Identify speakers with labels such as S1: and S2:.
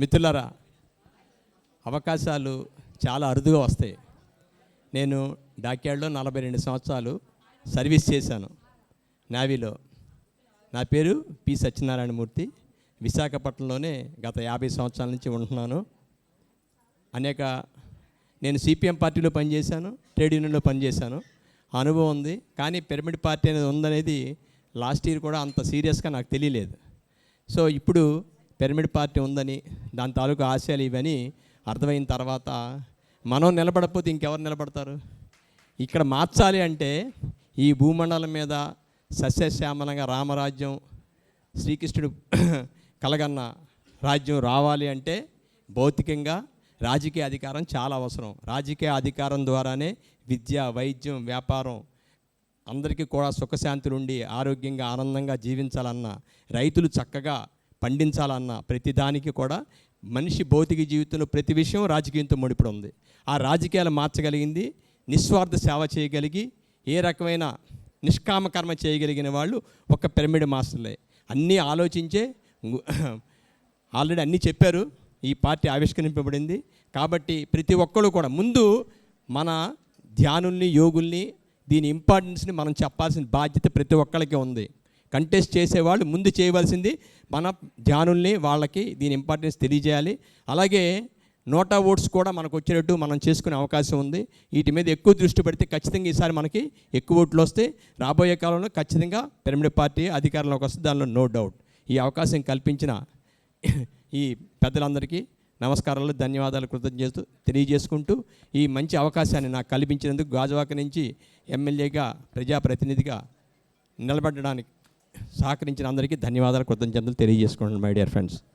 S1: మిత్రులరా అవకాశాలు చాలా అరుదుగా వస్తాయి. నేను డాక్యార్డ్లో నలభై రెండు సంవత్సరాలు సర్వీస్ చేశాను. నావీలో. నా పేరు పి. సత్యనారాయణమూర్తి విశాఖపట్నంలోనే గత యాభై సంవత్సరాల నుంచి ఉంటున్నాను. అనేక నేను సిపిఎం పార్టీలో పనిచేశాను ట్రేడ్ యూనియన్లో పనిచేశాను. ఆ అనుభవం ఉంది. కానీ పిరమిడ్ పార్టీ అనేది ఉందనేది లాస్ట్ ఇయర్ కూడా అంత సీరియస్గా నాకు తెలియలేదు. సో ఇప్పుడు పిరమిడ్ పార్టీ ఉందని దాని తాలూకు ఆశయాలు ఇవని అర్థమైన తర్వాత మనం నిలబడకపోతే ఇంకెవరు నిలబడతారు? ఇక్కడ మార్చాలి అంటే ఈ భూమండలం మీద సస్యశ్యామలంగా రామరాజ్యం శ్రీకృష్ణుడు కలగన్న రాజ్యం రావాలి అంటే భౌతికంగా రాజకీయ అధికారం చాలా అవసరం. రాజకీయ అధికారం ద్వారానే విద్య వైద్యం వ్యాపారం అందరికీ కూడా సుఖశాంతులు ఉండి ఆరోగ్యంగా ఆనందంగా జీవించాలన్న రైతులు చక్కగా పండించాలన్న ప్రతిదానికి కూడా మనిషి భౌతిక జీవితంలో ప్రతి విషయం రాజకీయంతో ముడిపడి ఉంది ఆ రాజకీయాలు మార్చగలిగింది నిస్వార్థ సేవ చేయగలిగి ఏ రకమైన నిష్కామ కర్మ చేయగలిగిన వాళ్ళు ఒక పిరమిడ్ మాస్టర్లే. అన్నీ ఆలోచించే ఆల్రెడీ అన్నీ చెప్పారు ఈ పార్టీ ఆవిష్కరింపబడింది. కాబట్టి ప్రతి ఒక్కరు కూడా ముందు మన ధ్యానుల్ని యోగుల్ని దీని ఇంపార్టెన్స్ని మనం చెప్పాల్సిన బాధ్యత ప్రతి ఒక్కరికి ఉంది. కంటెస్ట్ చేసేవాళ్ళు ముందు చేయవలసింది మన ధ్యానుల్ని వాళ్ళకి దీని ఇంపార్టెన్స్ తెలియజేయాలి. అలాగే నోటా ఓట్స్ కూడా మనకు వచ్చేటట్టు మనం చేసుకునే అవకాశం ఉంది. వీటి మీద ఎక్కువ దృష్టి పెడితే ఖచ్చితంగా ఈసారి మనకి ఎక్కువ ఓట్లు వస్తే రాబోయే కాలంలో ఖచ్చితంగా పిరమిడ్ పార్టీ అధికారంలోకి వస్తే దానిలో నో డౌట్ ఈ అవకాశం కల్పించిన ఈ పెద్దలందరికీ నమస్కారాలు ధన్యవాదాలు కృతజ్ఞతలు తెలియజేసుకుంటూ ఈ మంచి అవకాశాన్ని నాకు కల్పించినందుకు గాజువాక నుంచి ఎమ్మెల్యేగా ప్రజాప్రతినిధిగా నిలబడడానికి సహకరించిన అందరికీ ధన్యవాదాలు కృతజ్ఞతలు తెలియజేసుకోండి మై డియర్ ఫ్రెండ్స్